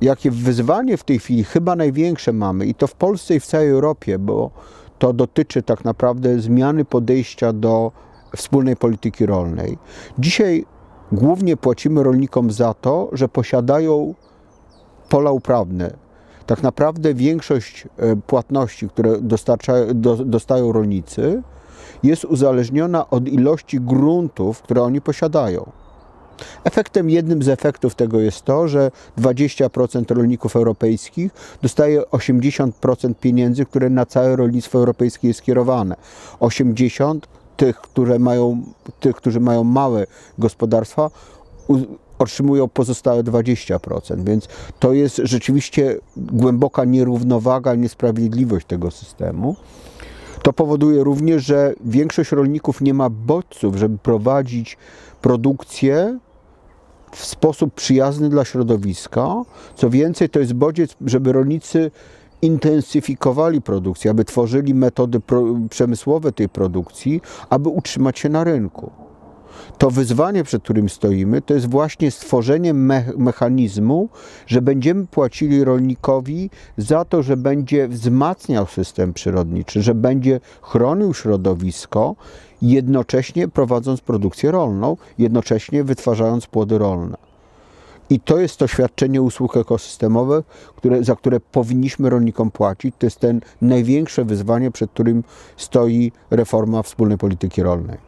jakie wyzwanie w tej chwili, chyba największe mamy, i to w Polsce i w całej Europie, bo to dotyczy tak naprawdę zmiany podejścia do wspólnej polityki rolnej. Dzisiaj głównie płacimy rolnikom za to, że posiadają pola uprawne. Tak naprawdę większość e, płatności, które dostarcza, do, dostają rolnicy, jest uzależniona od ilości gruntów, które oni posiadają. Efektem, jednym z efektów tego jest to, że 20% rolników europejskich dostaje 80% pieniędzy, które na całe rolnictwo europejskie jest skierowane. 80% tych, które mają, tych którzy mają małe gospodarstwa, otrzymują pozostałe 20%. Więc to jest rzeczywiście głęboka nierównowaga, niesprawiedliwość tego systemu. To powoduje również, że większość rolników nie ma bodźców, żeby prowadzić produkcję w sposób przyjazny dla środowiska. Co więcej, to jest bodziec, żeby rolnicy intensyfikowali produkcję, aby tworzyli metody przemysłowe tej produkcji, aby utrzymać się na rynku. To wyzwanie, przed którym stoimy, to jest właśnie stworzenie me mechanizmu, że będziemy płacili rolnikowi za to, że będzie wzmacniał system przyrodniczy, że będzie chronił środowisko, jednocześnie prowadząc produkcję rolną, jednocześnie wytwarzając płody rolne. I to jest to świadczenie usług ekosystemowych, które, za które powinniśmy rolnikom płacić. To jest ten największe wyzwanie, przed którym stoi reforma wspólnej polityki rolnej.